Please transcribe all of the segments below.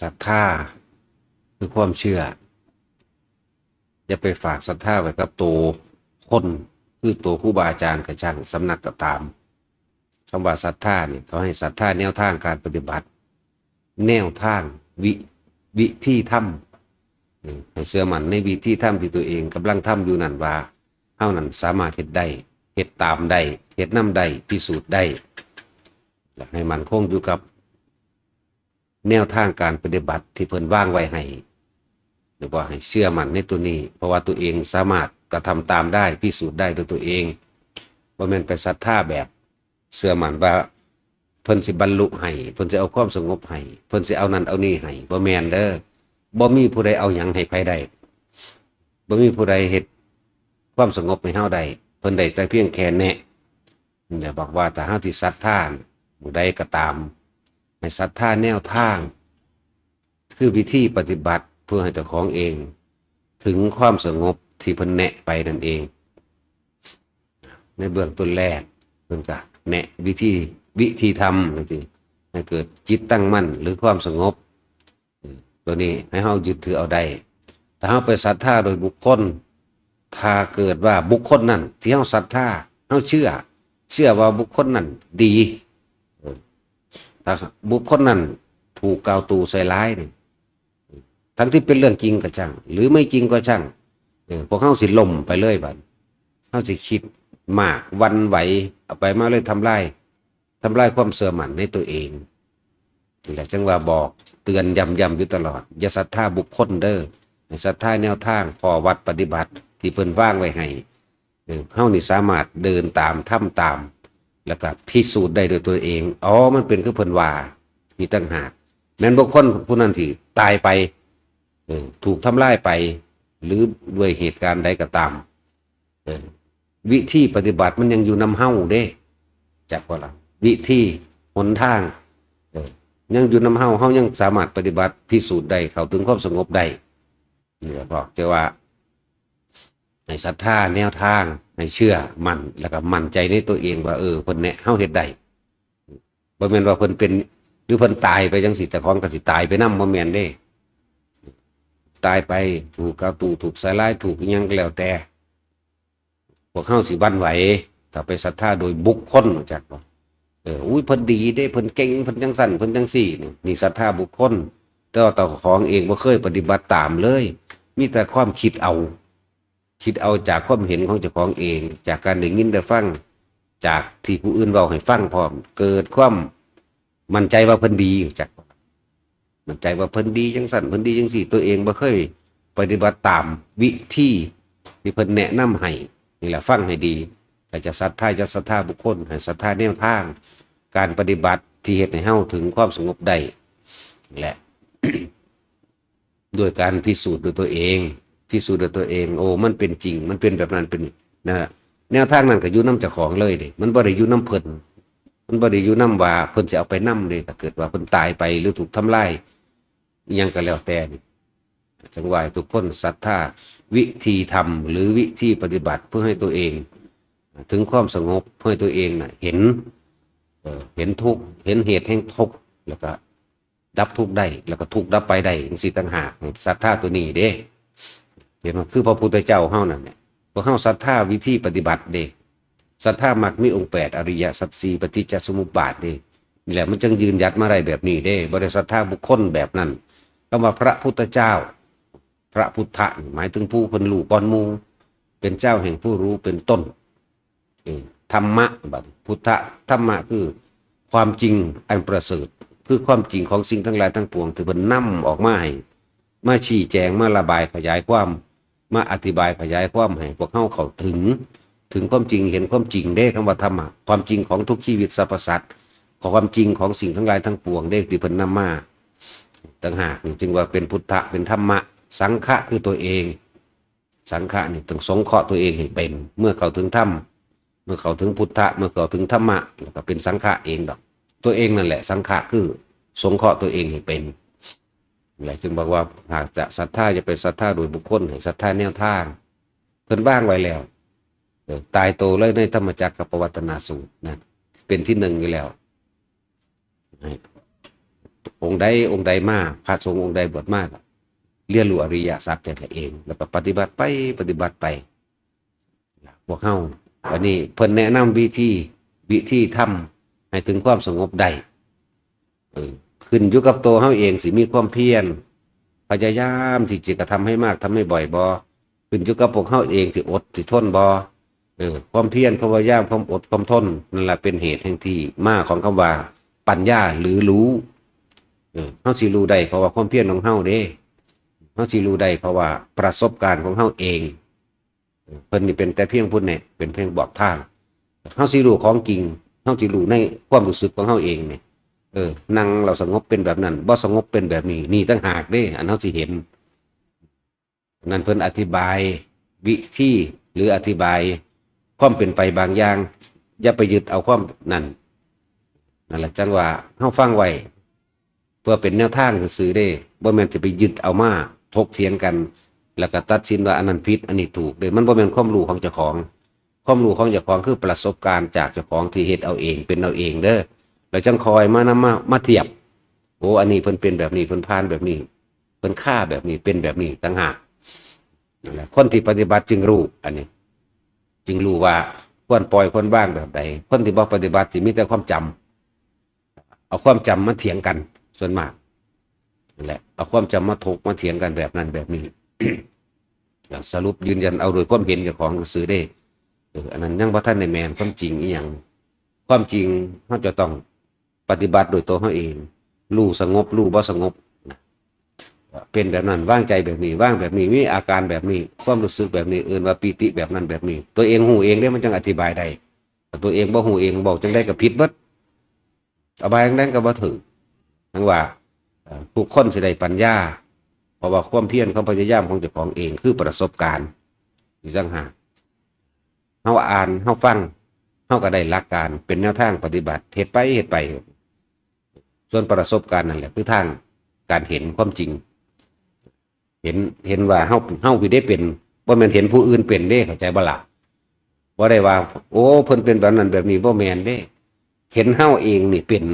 ศรัทธาคือความเชื่อ อย่าไปฝากศรัทธาไว้กับตัวคนคือตัวครูบาอาจารย์กระช่างสำนักก็ตามคำว่าศรัทธาเนี่ยเขาให้ศรัทธาแนวทางการปฏิบัติ แนวทางวิวิธีทำให้เชื่อมันในวิธีทำที่ตัวเองกำลังทำอยู่นั่นว่าเฮานั้นสามารถเฮ็ดได้เฮ็ดตามได้เฮ็ดนํได้พิสูจน์ได้อยากให้มันคงอยู่กับ แนวทางการปฏิบัติที่เพิ่นว่างไว้ให้หรือว่าให้เชื่อมันในตัวนี้ เพราะว่าตัวเองสามารถกระทำตามได้พิสูจน์ได้ด้วยตัวเองว่ามันไปศรัทธาแบบเชื่อมันว่าเพิ่นสิบรรลุให้เพิ่นสิเอาความสงบให้เพิ่นสิเอานั่นเอานี่ให้บ่แม่นเด้อบ่มีผู้ใดเอาหยังให้ไผได้บ่มีผู้ใดเฮ็ดความสงบให้เฮาได้เพิ่นได้แต่เพียงแค่แนะนี่แหละบอกว่าถ้าเฮาสิศรัทธาผู้ใดก็ตาม ให้ศรัทธาแนวทาง คือวิธีปฏิบัติเพื่อให้เจ้าของเอง ถึงความสงบที่พิ่นแนะไปนั่นเอง ในเบื้องต้นแรกเพิ่นก็แนะวิธีวิธีทำนั่นสิให้เกิดจิตตั้งมั่นหรือความสงบ ตัวนี้ให้เฮายึดถือเอาได้ถ้าเฮาไปศรัทธาโดยบุคคล ถ้าเกิดว่าบุคคลนั้นที่เฮาศรัทธาเฮาเชื่อ เชื่อว่าบุคคลนั้นดี ถ้าบุคคลนั้นถูกกล่าวตูใส่ร้ายเนี่ยทั้งที่เป็นเรื่องจริงก็ช่าง หรือไม่จริงก็ช่างเออพวกเข้าสิล่มไปเลยบัดเข้าสิคิดมากวันไหวเอาไปมาเลยทำลายทำลายความเสื่อมันในตัวเองนี่แหละจังว่าบอกเตือนย้ำย้ำอยู่ตลอด อย่าศรัทธาบุคคลเด้อให้ศรัทธาแนวทางพอวัดปฏิบัติที่เพิ่นว่างไว้ให้เออเฮานี่สามารถเดินตามทำตาม แล้วก็พิสูจน์ได้โดยตัวเอง อ๋อ มันเป็นคือเพิ่นว่ามีตั้งหากแม้นบุคคลผู้นั้นที่ตายไปถูกทำลายไป หรือด้วยเหตุการณ์ใดก็ตามวิธีปฏิบัติมันยังอยู่นำเฮ้าเด้จากว่าละวิธีหนทางยังอยู่นำเฮ้าเฮ้ายังสามารถปฏิบัติพิสูจน์ได้ เข้าถึงความสงบได้นี่ก็บอกจะว่า ให้ศรัทธาแนวทางให้เชื่อมั่นแล้วก็มั่นใจในตัวเองว่าเออเพิ่นแนะเฮาเฮ็ดได้บ่แม่นว่าเพิ่นเป็นหรือเพิ่นตายไปจังสิแต่ของก็สิตายไปนำบ่แม่นเด้ ตายไปถูกกาวตูถูกสายร้ายถูกยังก็แล้วแต่พวกเฮาสิบันไหวถ้าไปศรัทธาโดยบุคคลจักบ่เอออุ้ยเพิ่นดีเด้เพิ่นเก่งเพิ่นจังสั่นเพิ่นจังซี่นี่ศรัทธาบุคคลแต่ว่าเจ้าของเองบ่เคยปฏิบัติตามเลย มีแต่ความคิดเอา คิดเอาจากความเห็นของเจ้าของเอง จากการได้ยินได้ฟังจากที่ผู้อื่นเว้าให้ฟังพร้อมเกิดความมั่นใจว่าเพิ่นดีจากมั่นใจว่าเพิ่นดีจังสั่นเพิ่นดีจังสี่ตัวเองบ่เคย ปฏิบัติตามวิธีที่เพิ่นแนะนำให้นี่แหละฟังให้ดีแต่จะศรัทธาจะศรัทธาบุคคลให้ศรัทธาแนวทาง การปฏิบัติที่เฮ็ดให้เฮาถึงความสงบได้และด้วยการพิสูจน์ด้วยตัวเอง พิสูจน์ด้วยตัวเอง โอ้ มันเป็นจริง มันเป็นแบบนั้นเป็นนะแนวทางนั้นก็อยู่น้ำเจ้าของเลยเด้มันบ่ได้อยู่น้ำเพิ่นมันบ่ได้อยู่น้ำว่าเพิ่นจะเอาไปน้ำเลยถ้าเกิดว่าเพิ่นตายไปหรือถูกทำลายยังก็แล้วแต่นี่จังหวายทุกคนศรัทธาวิธีทำหรือวิธีปฏิบัติเพื่อให้ตัวเอง ถึงความสงบเพื่อให้ตัวเองน่ะเห็นเห็นทุกเห็นเหตุแห่งทุกแล้วก็ ดับทุกได้ แล้วก็ทุกดับไปได้จังซี่ต่างหากศรัทธาตัวนี้เด้ เห็นว่าคือพระพุทธเจ้าเฮานั่นแหละพวกเฮาศรัทธาวิธีปฏิบัติเด้ศรัทธามักมีองค์แปดอริยสัจสี่ปฏิจจสมุปบาทเด้นี่แหละมันจึงยืนยัดมาได้แบบนี้เด้บ่ได้ศรัทธาบุคคลแบบนั้นคำว่าพระพุทธเจ้า พระพุทธะหมายถึงผู้เพิ่นรู้ก่อนมูเป็นเจ้าแห่งผู้รู้เป็นต้นธรรมะบัดพุทธะธรรมะคือความจริงอันประเสริฐคือความจริงของสิ่งทั้งหลายทั้งปวงที่เพิ่นนำออกมาให้มาชี้แจงมาระบายขยายความ มาอธิบายขยายความให้พวกเข้าเข้าถึง ถึงความจริงเห็นความจริงได้คำว่าธรรมะความจริงของทุกชีวิตสรรพสัตว์ของความจริงของสิ่งทั้งหลายทั้งปวงได้ที่พิ่นนำมาต่างหากจึงว่าเป็นพุทธะเป็นธรรมะ สังฆะคือตัวเอง สังฆะนี่ต้องสงเคราะห์ตัวเองให้เป็น เมื่อเขาถึงธรรมเมื่อเขาถึงพุทธะเมื่อเขาถึงธรรมะแล้วก็เป็นสังฆะเองดอก ตัวเองนั่นแหละ สังฆะคือสงเคราะห์ตัวเองให้เป็น แหละจึงบอกว่าหากจะศรัทธาจะเป็นศรัทธาโดยบุคคลให้ศรัทธาแนวทางเพิ่นบ้างไว้แล้วตายโตเลยในธรรมจักรกับปวัตนาสูตรนะเป็นที่หนึ่งอยู่แล้วองค์ใดองค์ใดมาพระสงฆ์องค์ใดบวชมากเรียนรู้อริยสัจแต่เอง แล้วก็ปฏิบัติไปปฏิบัติไปพวกเฮาวันนี้เพิ่นแนะนำวิธีวิธีทำให้ถึงความสงบได้เออ ขึ้นอยู่กับตัวเฮาเองสิมีความเพียรพยายามที่จะกระทำให้มากทำให้บ่อยบ่ขึ้นอยู่กับพวกเฮาเองที่อดที่ทนบ่เออความเพียรความพยายามความอดความทนนั่นแหละเป็นเหตุแห่งที่มากของคำว่า ปัญญาหรือรู้เออเฮาสิรู้ได้เพราะว่าความเพียรของเฮาเด้เฮาสิรู้ได้เพราะว่าประสบการณ์ของเฮาเองเออเพิ่นนี่เป็นแต่เพียงผู้แนะเป็นเพียงบอกทางเฮาสิรู้ของจริงเฮาสิรู้ในความรู้สึกของเฮาเองเนี่ย เออนั่งเราสงบเป็นแบบนั้นบ่สงบเป็นแบบนี้ นี่ตั้งหากเด้อันเฮาสิเห็นนั่นเพิ่นอธิบายวิธีหรืออธิบายความเป็นไปบางอย่าง อย่าไปยึดเอาความนั่นนั่นแหละจังว่าเฮาฟังไว้เพื่อเป็นแนวทางซื่อๆเด้บ่แม่นจะไปยึดเอามาถกเถียงกัน แล้วก็ตัดสินว่าอันนั้นผิดอันนี้ถูกเด้มันบ่แม่นความรู้ของเจ้าของ ความรู้ของเจ้าของคือประสบการณ์จากเจ้าของที่เฮ็ดเอาเองเป็นเอาเองเด้อ แล้วจังคอยมานำมามาเทียบโอ้อันนี้เพิ่นเป็นแบบนี้เพิ่นผ่านแบบนี้เพิ่นค่าแบบนี้เป็นแบบนี้ต่างหากนั่นแหละคนที่ปฏิบัติจึงรู้อันนี้ จึงรู้ว่าควรปล่อยควรบ้างแบบใดคนที่บ่ปฏิบัติสิมีแต่ความจำเอาความจำมาเถียงกันส่วนมากนั่นแหละเอาความจำมาถกมาเถียงกันแบบนั้นแบบนี้สรุปยืนยันเอาโดยความเห็นเจ้าของซื้อได้อันนั้นยังว่าท่านในแมนความจริงอีหยังความจริงเขาจะต้อง ปฏิบัติโดยตัวเขาเองรู้สงบรู้บ่สงบ เป็นแบบนั้นว่างใจแบบนี้ว่างแบบนี้มีอาการแบบนี้ความรู้สึกแบบนี้เอื่นว่าปีติแบบนั้นแบบนี้ ตัวเองหูเองได้มันจังอธิบายได้ตัวเองบ่หูเองบอกจังได้กับผิดเบิดอบายนั้ก็บ่ถึงทั้งว่าผู้คนสิได้ปัญญาเพราะว่าความเพียรควาพยายามของเจ้าของเองคือประสบการณ์อีกต่างหากเฮาอ่านเฮาฟังเฮาก็ได้หลักการเป็นแนวทางปฏิบัติเฮ็ดไปเฮ็ดไป ส่วนประสบการณ์นั่นแหละคือทางการเห็นความจริง เห็นเห็นว่าเฮาเฮาสิได้เป็นบ่แม่นเห็นผู้อื่นเป็นเด้เข้าใจบ่ล่ะบ่ได้ว่า โอ้เพิ่นเป็นแบบนั้นแบบนี้บ่แม่นเด้ เห็นเฮาเองนี่เป็น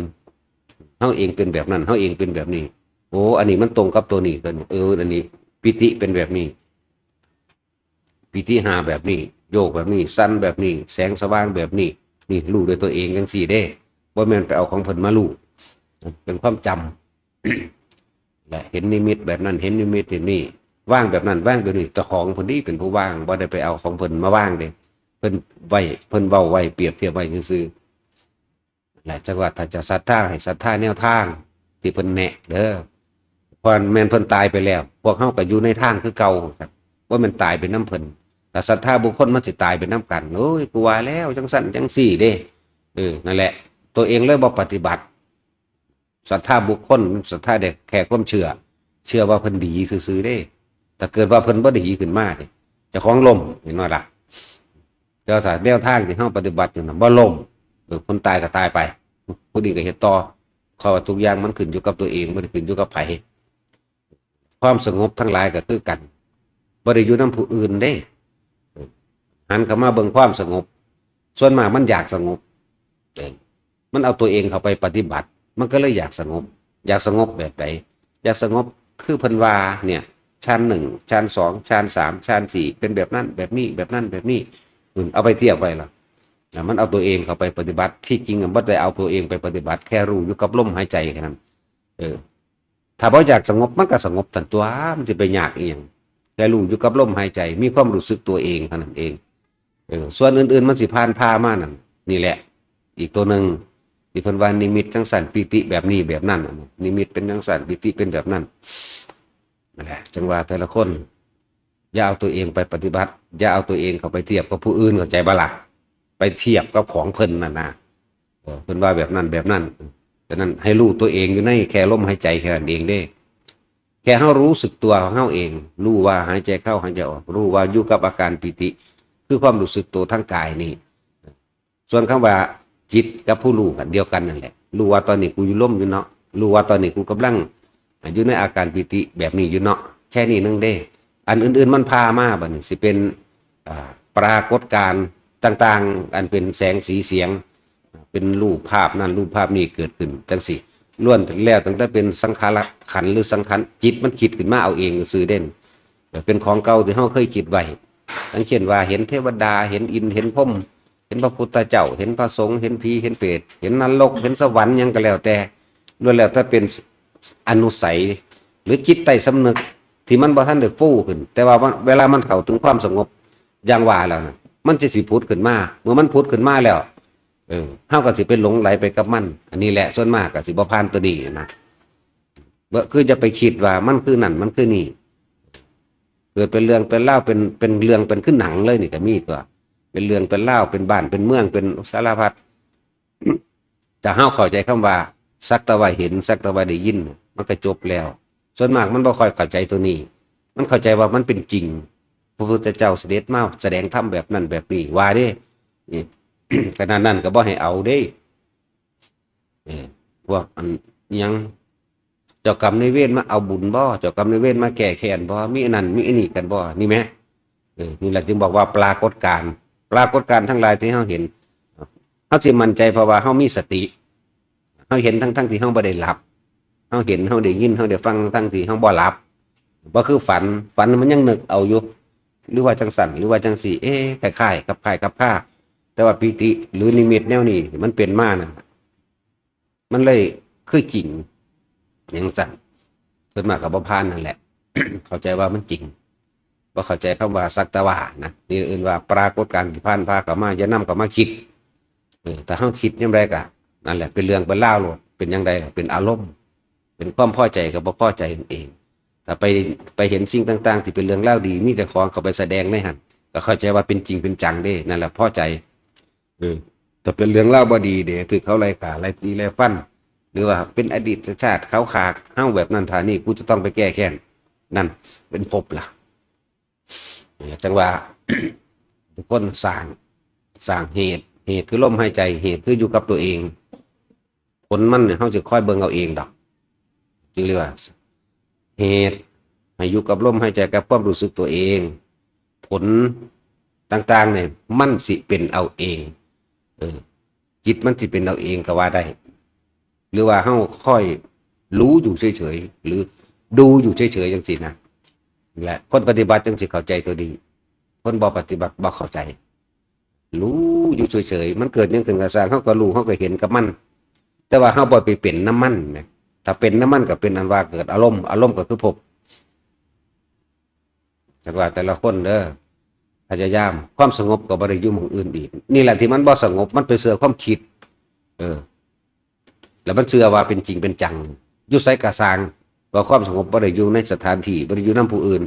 เฮาเองเป็นแบบนั้นเฮาเองเป็นแบบนี้ โอ้อันนี้มันตรงกับตัวนี้ตัวนี้เอออันนี้ ปิติเป็นแบบนี้ ปิติหาแบบนี้ โยกแบบนี้ สั้นแบบนี้ แสงสว่างแบบนี้ นี่รู้ด้วยตัวเองจังสี่เด้บ่แม่นไปเอาของเพิ่นมารู้ เป็นความจำและเห็นนิมิตแบบนั้นเห็นนิมิตแบบนี้ว่างแบบนั้นว่างแบบนี้เจ้าของเพิ่นนี่เป็นผู้ว่างบ่ได้ไปเอาของเพิ่นมาว่างเด้เพิ่นไว้เพิ่นเว้าไว้เปรียบเทียบไว้ซื่อๆและจังหวัดถ้าจะศรัทธาให้ศรัทธาแนวทาง ที่เพิ่นแนะเด้อเพราะแมนเพิ่นตายไปแล้ว พวกเฮาก็อยู่ในทางคือเก่าครับว่ามันตายเป็นน้ำเพิ่นแต่ศรัทธาบุคคลมันสิตายเป็นน้ำกันโอ้ยกูว่าแล้วจังสั่นจังสี่เด้เออนั่นแหละ ตัวเองเลยบ่ปฏิบัติ ศรัทธาบุคคลศรัทธาเด็กแค่ความเชื่อ เชื่อว่าเพิ่นดีซื่อๆเด้ แต่เกิดว่าเพิ่นบ่ดีขึ้นมาเด้เจะของลมเห็นว่าล่ะแต่ถ้าแนวทางที่เฮาปฏิบัติอยู่น่ะบ่ลมเออคนตายก็ตายไปผู้ดีก็เฮ็ดต่อขอว่าทุกอย่างมันขึ้นอยู่กับตัวเองม่ได้ขึ้นอยู่กับไผความสงบทั้งหลายก็คือกันบ่ได้อยู่นํผู้อื่นเด้หันเข้ามาเบิ่งความสงบ ส่วนมากมันอยากสงบเออมันเอาตัวเองเข้าไปปฏิบัติ มันก็เลยอยากสงบ อยากสงบแบบไหนอยากสงบคือพันวาเนี่ยชั้นหนึ่งชั้นสองชั้นสามชั้นสี่เป็นแบบนั้นแบบนี้แบบนั้นแบบนี้อเอาไปเทียบไปล่ะอะมันเอาตัวเองเข้าไปปฏิบัติ ที่จริงมันได้เอาตัวเองไปปฏิบัติ แค่รู้อยู่กับลมหายใจแค่นั้น เออ ถ้าบ่อยากสงบมันก็สงบทันตัวมันจะไปอยากเอียงแค่รู้อยู่กับลมหายใจ มีความรู้สึกตัวเองเท่านั้นเองเออส่วนอื่นๆมันสิผ่านพามานั่นนี่แหละ อีกตัวหนึ่ง ที่เพิ่นว่านิมิตจังสันปิติแบบนี้แบบนั้นนิมิตเป็นจังสันปิติเป็นแบบนั้นนั่นแหละจังว่าแต่ละคนอย่าเอาตัวเองไปปฏิบัติอย่าเอาตัวเองเข้าไปเทียบกับผู้อื่นเข้าใจบ่ละไปเทียบกับของเพิ่นน่ะนะเพิ่นว่าแบบนั้นแบบนั้นฉะนั้นให้รู้ตัวเองอยู่ในแค่ลมหายใจแค่นั้นเองเด้แค่เฮารู้สึกตัวของเฮาเอง รู้ว่าหายใจเข้าหายใจออก รู้ว่าอยู่กับอาการปิติ คือความรู้สึกตัวทั้งกายนี่ ส่วนคำว่า จิตกับผู้รู้กันเดียวกันนั่นแหละรู้ว่าตอนนี้กูอยู่ล่มอยู่เนาะรู้ว่าตอนนี้กูกำลังอยู่ในอาการปิติแบบนี้อยู่เนาะแค่นี้นึงเด้ อันอื่น ๆ มันพามาบัดนี้สิเป็นปรากฏการณ์ต่างๆ อันเป็นแสงสีเสียง เป็นรูปภาพนั่นรูปภาพนี้เกิดขึ้นจังสิล้วนแล้วตั้งแต่เป็นสังขารขันหรือสังขารจิตมันคิดขึ้นมาเอาเองซื้อเด่นเป็นของเก่าที่เขาเคยคิดไว้ทั้งเช่นว่าเห็นเทวดาเห็นอินเห็นพรหม เห็นพระพุทธเจ้า เห็นพระสงฆ์เห็นผีเห็นเปรตเห็นนรกเห็นสวรรค์ยังก็แล้วแต่ล้วนแล้วถ้าเป็นอนุสัย หรือจิตใต้สำนึก ที่มันบ่ทันได้ฟูขึ้น แต่ว่าเวลามันเข้าถึงความสงบอย่างว่าแล้วนะมันจะสิพุดขึ้นมาเมื่อมันพุดขึ้นมาแล้ว เออเฮาก็สิเป็นหลงไหลไปกับมัน อันนี้แหละส่วนมากก็สิบ่ผ่านตัวนี้นะเบ่คือจะไปคิดว่ามันคือนั่นมันคือนี่เกิดเป็นเรื่องเป็นเล่าเป็นเป็นเรื่องเป็นขึ้นหนังเลยนี่ก็มีตัว เป็นเรื่องเป็นเล่าเป็นบ้านเป็นเมืองเป็นสารพัดแต่เฮาเข้าใจคำว่าสักตะว่าเห็นสักตะว่าได้ยิน มันก็จบแล้ว ส่วนมากมันบ่ค่อยเข้าใจตัวนี้ มันเข้าใจว่ามันเป็นจริงพระพุทธเจ้าเสด็จมาแสดงธรรมแบบนั้นแบบนี้ว่าเด้นี่ขนาดนั้นก็บ่ให้เอาเด้พวกอันยังเจ้ากรรมในเวรมาเอาบุญบ่เจ้ากรรมในเวรมาแก้แค้นบ่มีอันนั้นมีอันนี้กันบ่นี่ไหมเออนี่แหละจึงบอกว่าปรากฏการณ์ ปรากฏการทั้งหลายที่เฮาเห็นเฮาสิมั่นใจเพราะว่าเฮามีสติเฮาเห็นทั้งทั้งที่เฮาบ่ได้หลับเฮาเห็นเฮาได้ยินเฮาได้ฟังทั้งที่เฮาบ่หลับบ่คือฝันฝันมันยังนึกเอาอยู่หรือว่าจังสั่นหรือว่าจังสี่เอ๊ะคล้ายๆกับคล้ายกับข้าแต่ว่าปิติหรือนิมิตแนวนี้มันเป็นมานะมันเลยคือจริงอย่างสั่นส่วนมากกับบ่พานนั่นแหละ เข้าใจว่ามันจริง ว่าเข้าใจคำว่าสักตะว่านะนี่อื่นว่าปรากฏการณ์ที่ผ่านพากับมาอย่านำกับมาคิดเออแต่เฮาคิดยังไงกะนั่นแหละเป็นเรื่องเป็นเล่าโลดเป็นยังไงเป็นอารมณ์ เป็นความพอใจกับบ่พอใจเองแต่ไปไปเห็นสิ่งต่าง ๆ ที่เป็นเรื่องเล่าดีมีแต่ของเขาไปแสดงในหันก็เข้าใจว่าเป็นจริงเป็นจังเด้นั่นแหละพอใจเออแต่เป็นเรื่องเล่าวบดีเด้ถือเขาไล่ขาไล่ตีไล่ฟัน หรือว่าเป็นอดีตชาติเขาขาเฮ้าแบบนั้นทานี่กูจะต้องไปแก้แค้นนั่นเป็นภพล่ะเนี่ย จังว่าทุกคนสร้างสร้างเหตุ เหตุคือลมหายใจเหตุคืออยู่กับตัวเอง ผลมันเนี่ยเขาจะค่อยเบิ่งเอาเองดอกจึงเรียกว่า เหตุให้อยู่กับลมหายใจกับความรู้สึกตัวเอง ผลต่างๆเนี่ยมันสิเป็นเอาเอง เออ จิตมันสิเป็นเอาเองก็ว่าได้ หรือว่าเฮาค่อยรู้อยู่เฉยๆหรือดูอยู่เฉยๆจังสินะ และคนปฏิบัติจังสิเข้าใจตัวดีคนบ่ปฏิบัติบ่เข้าใจ รู้อยู่เฉยๆมันเกิดยังขึ้นกับสางเฮาก็รู้เฮาก็เห็นกับมัน แต่ว่าเฮาบ่ไปเป็นน้ำมันแหมถ้าเป็นน้ำมันก็เป็นอันว่าเกิดอารมณ์อารมณ์ก็คือภพแต่ว่าแต่ละคนเด้อพยายามความสงบก็บ่ได้อยู่หม่องอื่นอีกนี่แหละที่มันบ่สงบมันไปเสือความคิด เออ แล้วมันเชื่อว่าเป็นจริงเป็นจังยุไสกะสาง ว่าความสงบบ่ได้อยู่ในสถานที่บ่ได้อยู่นํผู้อื่น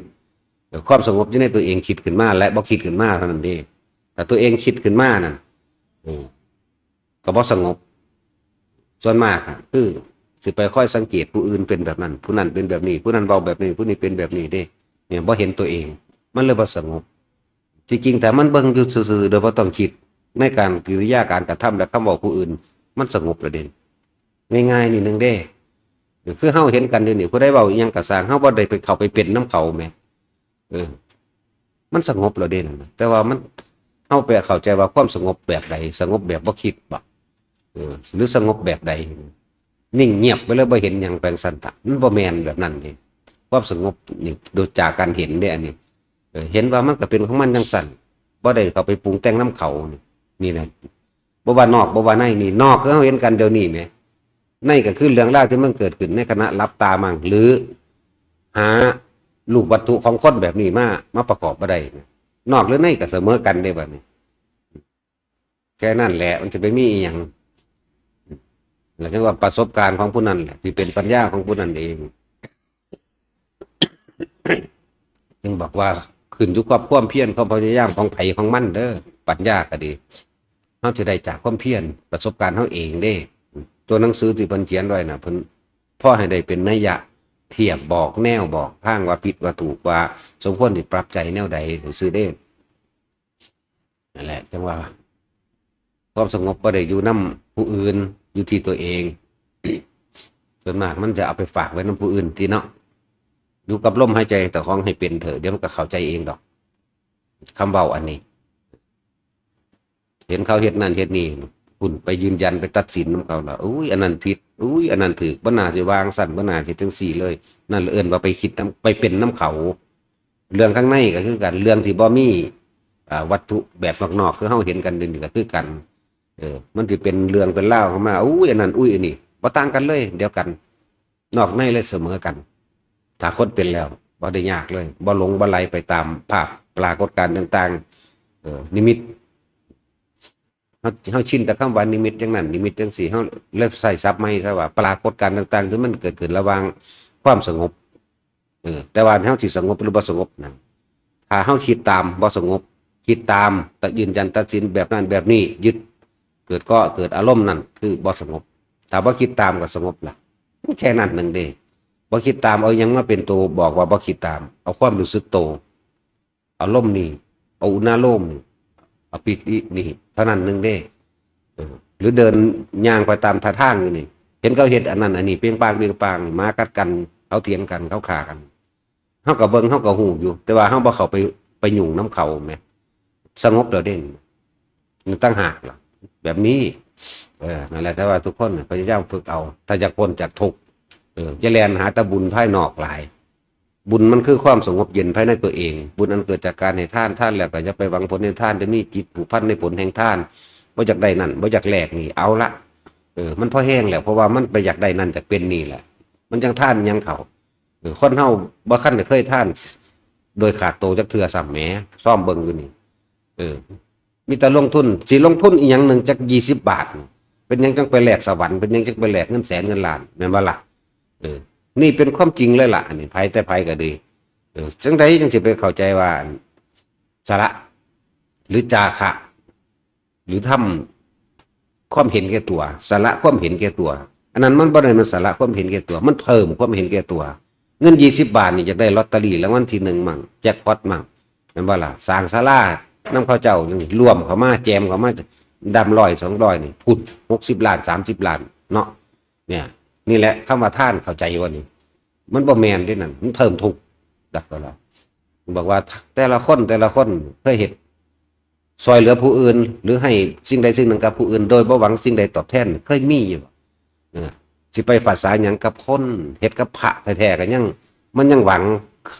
แต่ความสงบอยู่ในตัวเองคิดขึ้นมา และบ่คิดขึ้นมาเท่านั้นเองแต่ตัวเองคิดขึ้นมานั่นก็บ่สงบ ส่วนมากคือสิไปค่อยสังเกตผู้อื่นเป็นแบบนั้น ผู้นั้นเป็นแบบนี้ ผู้นั้นเบาแบบนี้ ผู้นี้เป็นแบบนี้เด้ เนี่ยบ่เห็นตัวเอง มันเลยบ่สงบที่จริงแต่มันเบิ่งอยู่ซื่อๆโดยบ่ต้องคิดในการกิริยาการกระทำและคำบอกผู้อื่น มันสงบประเด็นง่ายๆนี่นึงเด้ คือเฮาเห็นกันเดี๋ยวนี้ผู้ใดเว้าอิหยังกระสางเฮาบ่ได้ไปเข้าไปเป็นน้ำเขาแหมเออ มันสงบแล้วเด่นแต่ว่ามันเฮาไปเข้าใจว่าความสงบแบบใดสงบแบบบ่คิดบ่เออ หรือสงบแบบใด นิ่งเงียบไปเลยบ่เห็นหยังแปลงสันตะมันบ่แม่นแบบนั้นนี่ความสงบนี่โดยจากการเห็นเด้อันนี้เออเห็นว่ามันก็เป็นของมันจังสั่นบ่ได้เข้าไปปรุงแต่งน้ำเขานี่นี่นะบ่ว่านอกบ่ว่าในนี่นอกก็เฮาเห็นกันเดี๋ยวนี้แหม ในก็คือเรื่องราวที่มันเกิดขึ้นในขณะรับตามั่งหรือ หาลูกวัตถุของคนแบบนี้มามาประกอบมาได้นอกหรือในก็เสมอกันได้แบบนี้แค่นั้นแหละ มันจะไปมีอย่างหลังจากว่าประสบการณ์ของผู้นั้นแหละที่เป็นปัญญาของผู้นั้นเองจึงบอกว่าขึ้นอยู่กับความเพียรความพยายามของไผ่ของมั่นเด้อปัญญาก็ดีเขาจะได้จากความเพียรประสบการณ์เขาเองเด้ ตัวหนังสือที่เพิ่นเขียนไว้นะเพิ่นพ่อให้ได้เป็นนัยยะเทียบบอกแนวบอกทางว่าผิดว่าถูกว่า สมควรที่ปรับใจแนวใดซื้อได้นั่นแหละจังว่าความสงบก็ได้อยู่น้ำผู้อื่นอยู่ที่ตัวเองส่วนมากมันจะเอาไปฝากไว้น้ำผู้อื่นที่เนาะอยู่กับลมหายใจแต่ของให้เป็นเถอะเดี๋ยวมันก็เข้าใจเองดอกคำเบาอันนี้ เห็นเขาเห็ดนั่นเห็ดนี่ คุณไปยืนยันไปตัดสินนํเขาละอุ้ยอันนั้นผิดอุ้ยอันนั้นถูกบ่นาสิวางสั่นบ่นาสิจังซี่เลย นั่นเอิ้นว่าไปคิดไปเป็นน้ำเขา เรื่องข้างในก็คือกันเรื่องที่บ่มีอ่วัตถุแบบนอกๆคือเฮาเห็นกันเดี๋ยวนี่ก็คือกัน เออ มันสิเป็นเรื่องเป็นเล่าเข้ามาอุ้ยอันนั้นอุ้ยอันนี้บ่ต่างกันเลย เดียวกัน นอกในเลยเสมอกัน ถ้าคนเป็นแล้วบ่ได้ยากเลยบ่หลงบ่ไหลไปตามภาพปรากฏการณ์ต่าง ๆ เออนิมิต เฮาเฮาชินแต่คำว่านิมิตจังนั้นนิมิตจังสี่เฮาเริ่มใส่ซับใหม่ซะว่า ปรากฏการณ์ต่าง ๆ ที่มันเกิดขึ้นระว่างความสงบเออแต่ว่าเฮาสิสงบหรือบ่สงบนั่นถ้าเฮาคิดตามบ่สงบ คิดตามแต่ยืนยันตัดสินแบบนั้นแบบนี้ยึดเกิดก็เกิดอารมณ์นั่นคือบ่สงบถ้าบ่คิดตามก็สงบล่ะแค่นั้นหนึ่งเด้บ่คิดตามเอายังมาเป็นตัวบอกว่าบ่คิดตาม เอาความรู้สึกโตอารมณ์นี่เอาอุณาโลมนี่ อปิตินี่ เท่านั้นหนึ่งเด้หรือเดินย่างไปตามท่าทางอยู่นี่ เห็นเขาเฮ็ดอันนั้นอันนี้เปียงปางเปียงปางมากัดกันเขาเถียงกันเขาฆ่ากันเฮาก็เบิ่งเฮาก็ฮู้อยู่ แต่ว่าเฮาบ่เขาไปไปยุ่งน้ำเขาแหมสงบแล้วเด่นตั้งหากล่ะแบบนี้ เออนั่นแหละแต่ว่าทุกคนน่ะพยายามฝึกเอา ถ้าจะพ้นจากทุกเออจะแลนหาตะบุญภายนอกหลาย บุญมันคือความสงบเย็นภายในตัวเอง บุญอันเกิดจากการให้ท่านท่านแล้วก็จะไปหวังผลในท่านจะมีจิตผูกพันในผลแห่งท่านบ่อยากได้นั่นบ่อยากแหลกนี่เอาละเออมันพอแห้งแล้วเพราะว่ามันไปอยากได้นั่นจากเป็นนี่แหละ มันจังท่านยังเขาเออคนเฮาบ่คันเคยท่าน โดยขาดโตจากเถื่อสามแหมซ่อมเบิ่งอยู่นี่เออ มีแต่ลงทุนสิลงทุนอีกอย่างหนึ่งจากยี่สิบบาท เป็นยังจังไปแหลกสวรรค์เป็นยังจังไปแหลกเงินแสนเงินล้านแม่นว่าล่ะเออ นี่เป็นความจริงเลยล่ะอันนี้ภัยแต่ภัยก็ดีจังใดจังสิไปเข้าใจว่าสาระ หรือจาคะหรือทำความเห็นแก่ตัวสาระความเห็นแก่ตัว อันนั้นมันบ่ได้มันสาระความเห็นแก่ตัว มันเพิ่มความเห็นแก่ตัว เงินยี่สิบบาทนี่จะได้ลอตเตอรี่รางวัลที่หนึ่งมั่งแจ็คพอตมั่งแม่นว่าล่ะสางศาลาน้ำข้าวเจ้าอย่างนี้รวมเขามาแจมเขามาดำร้อยสองร้อยนี่พุดหกสิบล้านสามสิบล้านเนาะเนี่ย นี่แหละคำว่าท่านเข้าใจว่านี่มันบ่แมนด้วยนั่นมันเพิ่มทุกข์ดักก็แล้วบอกว่าแต่ละคนแต่ละคนเพื่อเหตุซอยเหลือผู้อื่น หรือให้สิ่งใดสิ่งหนึ่งกับผู้อื่น โดยบ่หวังสิ่งใดตอบแทนเคยมีอยู่เออสิไปภาษาหยังกับคนเฮ็ดกับพระแท้ๆกันยัง มันยังหวัง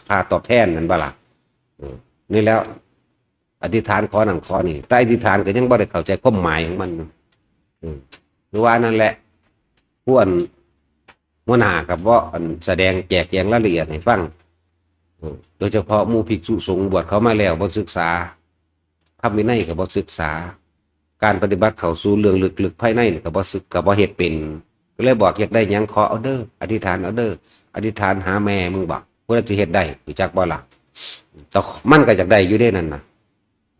ค่าตอบแทนนั่นบ่ล่ะเอนี่แล้ว อธิษฐานขอนั่นขอนี่แต่อธิษฐานก็ยังบ่ได้เข้าใจความหมายของมันหรือว่านั่นแหละผู้อัน หัวหนากับว่าแสดงแจกแจงรายละเอียดให้ฟังโดยเฉพาะมูภิกษุสงฆ์บวชเขามาแล้วบ่ศึกษาทำวินัยก็บ่ศึกษา การปฏิบัติเข้าสู่เรื่องลึกๆภายในก็บ่ศึกก็บ่เฮ็ดเป็นก็เลยบอกอยากได้หยังขอเอาเด้ออธิษฐานเอาเด้ออธิษฐานหาแม่มึงบอกเพื่อจะเฮ็ดได้รู้จักบ่ล่ะแต่มันก็อยากได้อยู่ได้นั่นน่ะ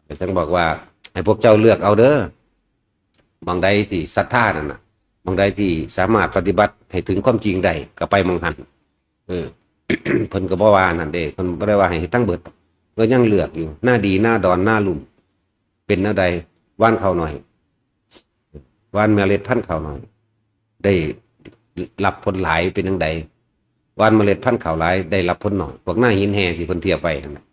แต่ฉันบอกว่า ให้พวกเจ้าเลือกเอาเด้อบางใดที่ศรัทธานั่นน่ะ บางใดที่สามารถปฏิบัติให้ถึงความจริงได้ก็ไปมองหันเออเพิ่นก็บ่ว่านั่นเด้เพิ่นบ่ได้ว่าให้ทั้งเบิดก็ยังเลือกอยู่ หน้าดีหน้าดอนหน้าลุ่ม เป็นหน้าใดว่านเขาหน่อยว่านเมล็ดพันธุ์เขาหน่อย ได้รับผลหลายเป็นจังใดว่านเมล็ดพันธุ์เขาหลายได้รับผลหน่อยพวกหน้าหินแห่ที่เพิ่นเทียบไปนั่นน่ะ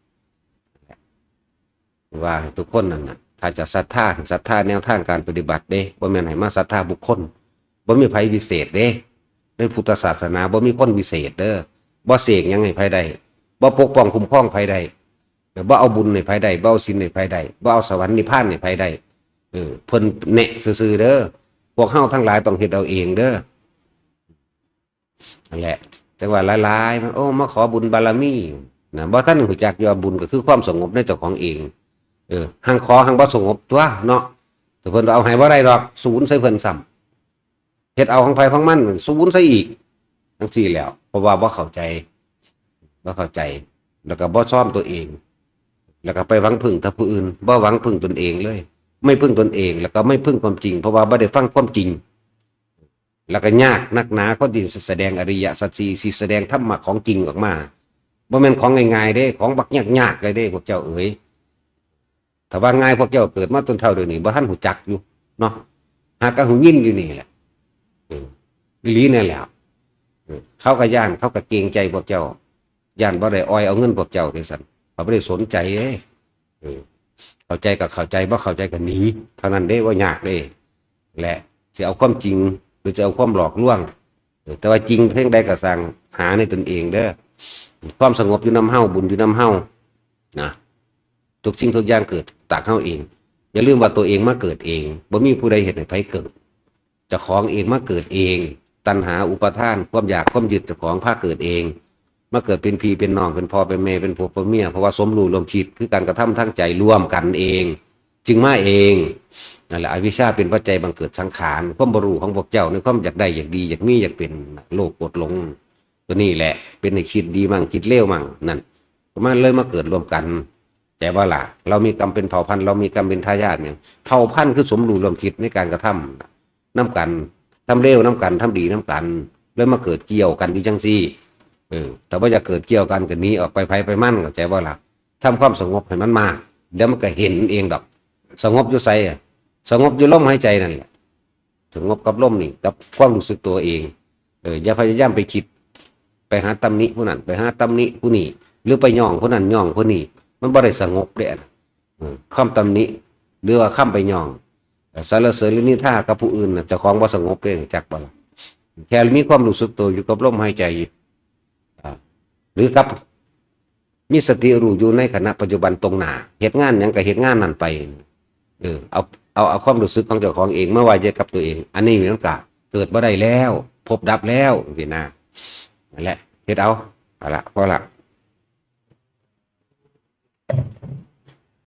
ว่าให้ทุกคนนั่นนะถ้าจะศรัทธาศรัทธาแนวทางการปฏิบัติเด้บ่แม่นให้มาศรัทธาบุคคล บ่มีไผวิเศษเด้ในพุทธศาสนาบ่มีคนวิเศษเด้อบ่เสกยังให้ไผได้บ่ปกป้องคุ้มครองไผได้บ่เอาบุญให้ไผได้บ่เอาศีลให้ไผได้บ่เอาสวรรค์นิพพานให้ไผได้เออเพิ่นแนะซื่อๆเด้อพวกเฮาทั้งหลายต้องเฮ็ดเอาเองเด้อนั่นแหละ แต่ว่าหลายๆมันโอ้มาขอบุญบารมีนะบ่ท่านรู้จักว่าบุญก็คือความสงบในเจ้าของเอง เออหังขอหังบ่สงบตัวเนาะแต่เพิ่นเอาให้บ่ได้ดอกศูนย์ใส่เพิ่นซ้ำ เฮ็ดเอาของไผของมันศูนย์ใสอีกจังซี่แล้ว เพราะว่าบ่เข้าใจบ่เข้าใจ แล้วก็บ่ซ่อมตัวเอง แล้วก็ไปหวังพึ่งแต่ผู้อื่นบ่หวังพึ่งตนเองเลย ไม่พึ่งตนเอง แล้วก็ไม่พึ่งความจริง เพราะว่าบ่ได้ฟังความจริง แล้วก็ยากนักหนาคนที่แสดงอริยสัจสี่สิแสดงธรรมะของจริงออกมาบ่แม่นของง่ายๆเด้ ของบักยากๆเลยเด้พวกเจ้าเอ๋ยถ้าว่าง่ายพวกเจ้าเกิดมาจนเท่าเดี๋ยวนี้บ่ท่านหูจักอยู่เนาะหากก็หูยินอยู่นี่แหละ ลีนี่นแหละเขาก็ย่านเขาก็เกรงใจพวกเจ้าย่านบ่ได้อ้อยเอาเงินพวกเจ้าเดซันเขาไม่ได้สนใจเด้เข้าใจก็เข้าใจบ่เข้าใจก็หนีเท่านั้นเด้ว่ายากเด้และจะเอาความจริงหรือจะเอาความหลอกลวงแต่ว่าจริงเพ่งใดก็สั่งหาในตนเองเด้อความสงบอยู่น้ำเฮาบุญอยู่น้ำเฮานะทุกสิ่งทุกอย่างเกิดจากเฮาเอง อย่าลืมว่าตัวเองมาเกิดเองบ่มีผู้ใดเห็นให้ไผเกิด จะของเองมาเกิดเอง ตัณหาอุปทานความอยากความยึดจ้าของพาเกิดเองมาเกิดเป็นพีเป็นน้องเป็นพ่อเป็นแม่เป็นผัวเป็นเมียเพราะว่าสมรู้ร่วมคิดคือการกระทำทั้งใจร่วมกันเอง จึงมาเองนั่นแหละอวิชชาเป็นปัจจัยบังเกิดสังขารความบรูของพวกเจ้าในความอยากได้อยากดีอยากมีอยากเป็นโลกกดหลงตัวนี้แหละ เป็นในคิดดีมั่งคิดเลวมั่งนั่นมันเลยมาเกิดรวมกัน แต่ว่าล่ะ เรามีกรรมเป็นเผ่าพันธุ์เรามีกรรมเป็นทายาทเนี่ยเผ่าพันธุ์คือสมรู้ร่วมคิดในการกระทำ น้ำกันทำเลวน้ำกันทำดีน้ำกันเลยมาเกิดเกี่ยวกันอยู่จังซี่เออแต่ว่าจะเกิดเกี่ยวกันกันนี้ออกไปไผไปมั่นเข้าใจว่าล่ะทำความสงบให้มันมากเดี๋ยวมันก็เห็นเองดอก สงบอยู่ใส่อะสงบอยู่ลมหายใจนั่นแหละสงบกับลมนี่กับความรู้สึกตัวเองเอออย่าพยายามไปคิด ไปหาตำหนิผู้นั้นไปหาตำหนิผู้นี้หรือไปย่องผู้นั้นย่องผู้นี้มันบ่ได้สงบเด้อะเออคำตำหนิหรือว่าคำไปย่อง สารเสริญหรือนิท่ากับผู้อื่นน่ะเจ้องบ่สงบเองจักบ่ล่ะแค่มีความรู้สึกตัวอยู่กับลมหายใจหรือกับมีสติรู้อยู่ในขณะปัจจุบันตรงหน้าเหตุงานยังกับเหตุงานนั้นไปเออเอาเอาเอาความรู้สึกของเจ้าของเองเมื่อวายเจกับตัวเอง อันนี้มันกะเกิดมาได้แล้ว พบดับแล้วสินะนั่นแหละเฮ็ดเอาเอาละพอละ